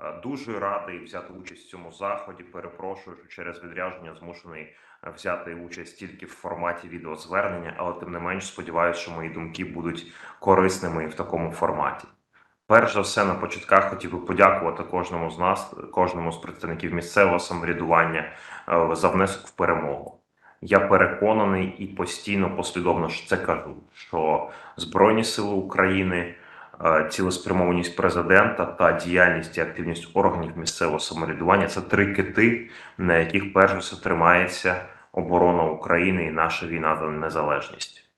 Е, Дуже радий взяти участь в цьому заході. Перепрошую, що через відрядження змушений е, взяти участь тільки в форматі відеозвернення, але тим не менш сподіваюся, що мої думки будуть корисними і в такому форматі. Перш за все, на початках хотів би подякувати кожному з нас, кожному з представників місцевого самоврядування е, за внесок в перемогу. Я переконаний і постійно послідовно ж це кажу, що Збройні Сили України, цілеспрямованість президента та діяльність і активність органів місцевого самоврядування це три кити, на яких перш все тримається оборона України і наша війна за незалежність.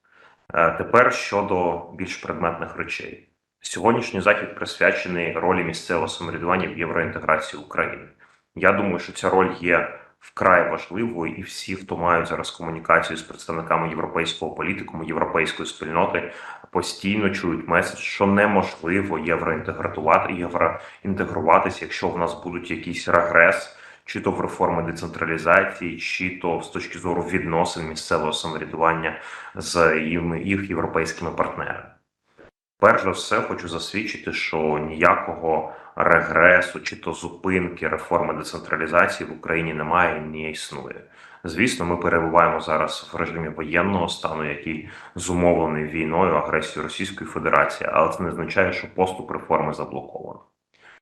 Е, Тепер щодо більш предметних речей. Сьогоднішній захід присвячений ролі місцевого самоврядування в євроінтеграції України. Я думаю, що ця роль є вкрай важливою, і всі, хто мають зараз комунікацію з представниками європейського політикуму, європейської спільноти, постійно чують меседж, що неможливо євроінтегратувати, євроінтегруватися, якщо в нас будуть якийсь регрес, чи то в реформи децентралізації, чи то з точки зору відносин місцевого самоврядування з їх європейськими партнерами. Перш за все, хочу засвідчити, що ніякого регресу чи то зупинки реформи децентралізації в Україні немає і не існує. Звісно, ми перебуваємо зараз в режимі воєнного стану, який зумовлений війною, агресією Російської Федерації, але це не означає, що поступ реформи заблоковано.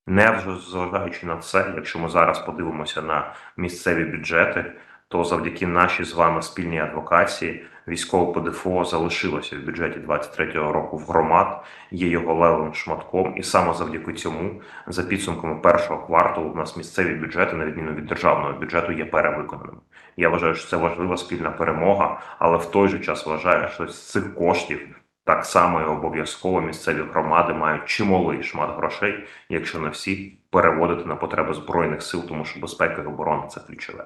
Не зважаючи на це, якщо ми зараз подивимося на місцеві бюджети, то завдяки нашій з вами спільній адвокації військове ПДФО залишилося в бюджеті 23-го року в громад, є його левим шматком, і саме завдяки цьому, за підсумками першого кварталу, у нас місцеві бюджети, на відміну від державного бюджету, є перевиконаними. Я вважаю, що це важлива спільна перемога, але в той же час вважаю, що з цих коштів так само і обов'язково місцеві громади мають чималий шмат грошей, якщо не всі, переводити на потреби збройних сил, тому що безпека і оборона це ключове.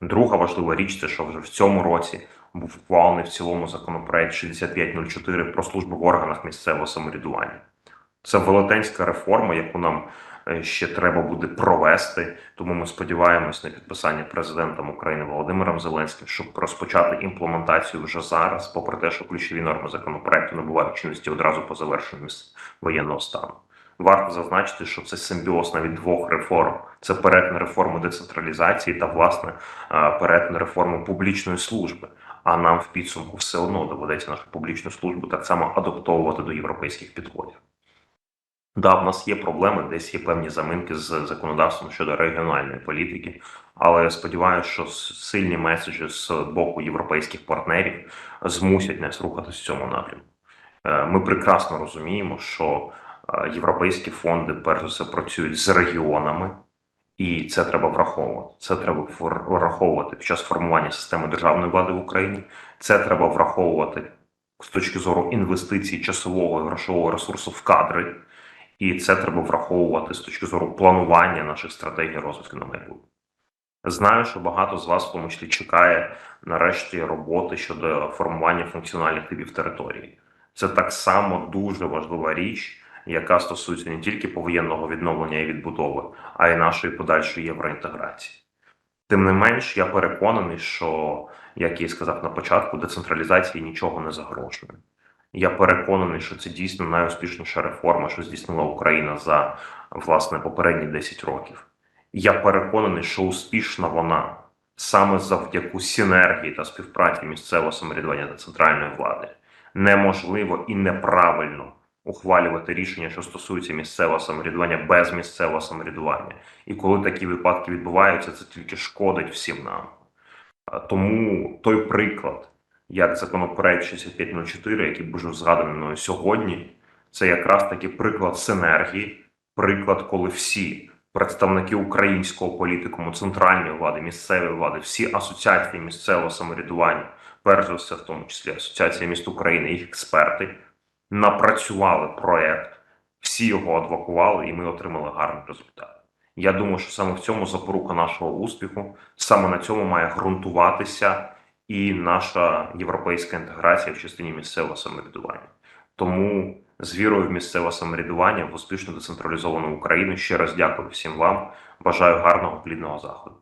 Друга важлива річ це що вже в цьому році був ухвалений в цілому законопроект 6504 про службу в органах місцевого самоврядування. Це велетенська реформа, яку нам е, ще треба буде провести. Тому ми сподіваємось на підписання президентом України Володимиром Зеленським, щоб розпочати імплементацію вже зараз, попри те, що ключові норми законопроекту набувають чинності одразу по завершенню воєнного стану. Варто зазначити, що це симбіоз навіть двох реформ: це перетин реформи децентралізації та власне е, перетин реформи публічної служби. А нам в підсумку все одно доведеться нашу публічну службу так само адаптовувати до європейських підходів. Да, в нас є проблеми, десь є певні заминки з законодавством щодо регіональної політики, але я сподіваюся, що сильні меседжі з боку європейських партнерів змусять нас рухатись в цьому напрямку. Е, Ми прекрасно розуміємо, що європейські фонди перш за все працюють з регіонами, і це треба враховувати. Це треба враховувати під час формування системи державної влади в Україні. Це треба враховувати з точки зору інвестицій часового і грошового ресурсу в кадри. І це треба враховувати з точки зору планування наших стратегій розвитку на майбутнє. Знаю, що багато з вас, в тому числі, чекає нарешті роботи щодо формування функціональних типів території. Це так само дуже важлива річ, яка стосується не тільки повоєнного відновлення і відбудови, а й нашої подальшої євроінтеграції. Тим не менш, я переконаний, що, як я сказав на початку, децентралізації нічого не загрожує. Я переконаний, що це дійсно найуспішніша реформа, що здійснила Україна за власне попередні 10 років. Я переконаний, що успішна вона саме завдяки синергії та співпраці місцевого самоврядування та центральної влади. Неможливо і неправильно ухвалювати рішення, що стосуються місцевого самоврядування без місцевого самоврядування. І коли такі випадки відбуваються, це тільки шкодить всім нам. Тому той приклад, як законопроект 6504, який був згаданий сьогодні, це якраз таки приклад синергії, приклад, коли всі представники українського політикуму, центральної влади, місцевої влади, всі асоціації місцевого самоврядування, перш за все, в тому числі Асоціація міст України, їх експерти, напрацювали проект, всі його адвокували, і ми отримали гарний результат. Я думаю, що саме в цьому запорука нашого успіху, саме на цьому має ґрунтуватися і наша європейська інтеграція в частині місцевого самоврядування. Тому з вірою в місцеве самоврядування в успішно децентралізовану Україну ще раз дякую всім вам. Бажаю гарного плідного заходу.